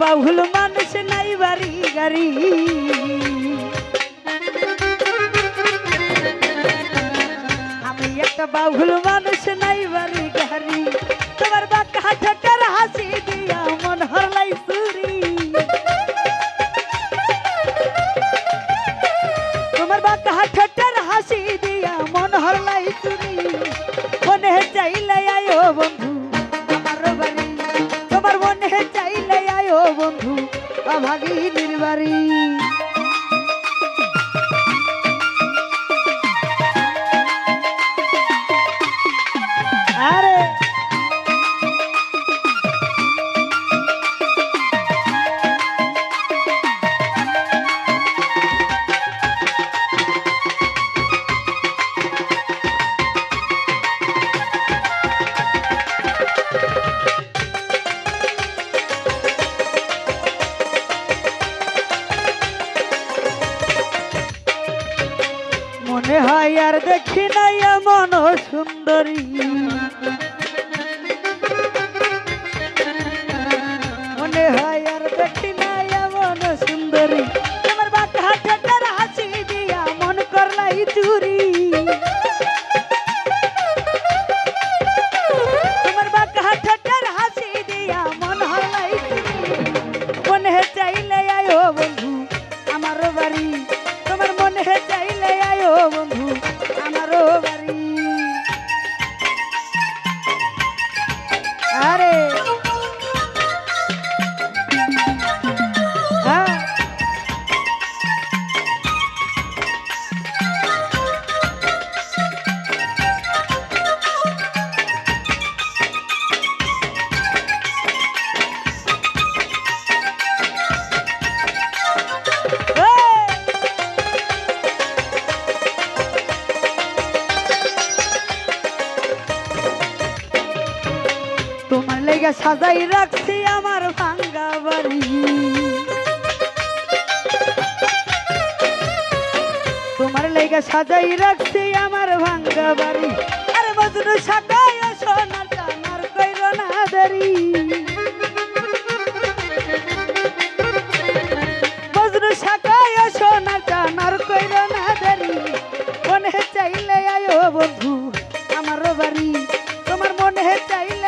বাহুল মানুষ নাই বাড়ি গাড়ি। আমি একটা বাহুল মানুষ নাই বাড়ি গাড়ি। তোমার বাঁকা ঠোঁটের হাসি দিয়া মন হরলাই সুরি তোমার বাঁকা ঠোঁটের হাসি দিয়া মন হরলাই সুরি মনে চাইলে আয়ো বন্ধু আর দেখি নাই এমন সুন্দরী। মনে হয় আর দেখি নাই এমন সুন্দরী। তোমার বাঁকা হাতে হাসি দিয়া মন করলাই চুরি। সাজাই রাখছি আমার ভাঙ্গা বাড়ি। তোমার লেগে সাজাই রাখছি আমার ভাঙ্গা বাড়ি। আরে মজনু সাজাই সোনার টানার কইর না দেরি। মজনু সাজাই সোনার টানার কইর না দেরি। মনে চাইলে আয়ো বন্ধু আমার বাড়ি। তোমার মনে চাইলে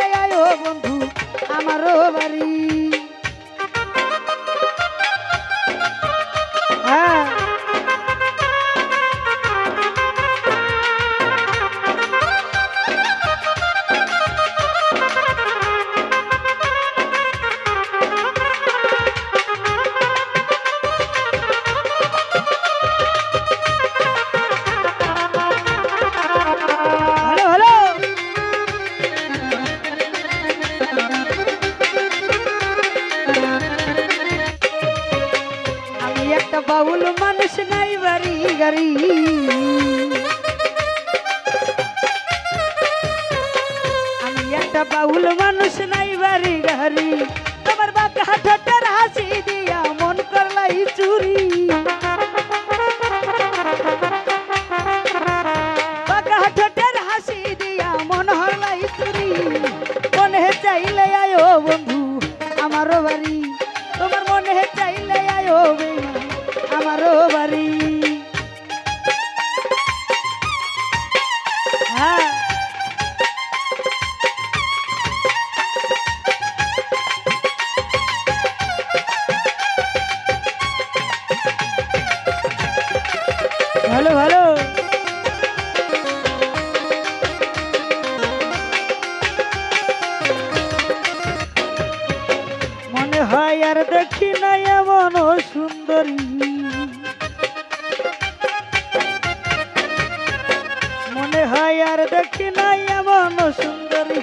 বন্ধু আমারও বাড়ি। আমি একটা বাউল মানুষ নাই বাড়ি গাড়ি তোমার বাঁকা ঠোঁটের হাসি দিয়া মন করলাই চুরি। আমারও বাড়ি। তোমার মনে চাইলে আয়ো বেইমান, আমারও বাড়ি। ভালো ভালো। মনে হয় আর দেখি না এমন সুন্দরী। আর দেখি নাই এমন সুন্দরী।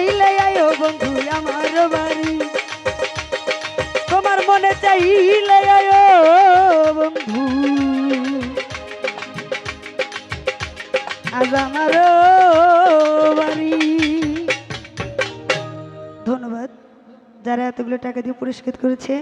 চাইলে আয়ো বন্ধু, আমার বাড়ি। তোমার মনে চাইলে আয়ো বন্ধু। আজ আমার বাড়ি। ধন্যবাদ। যারা এতগুলো টাকা দিয়ে পুরস্কৃত করেছে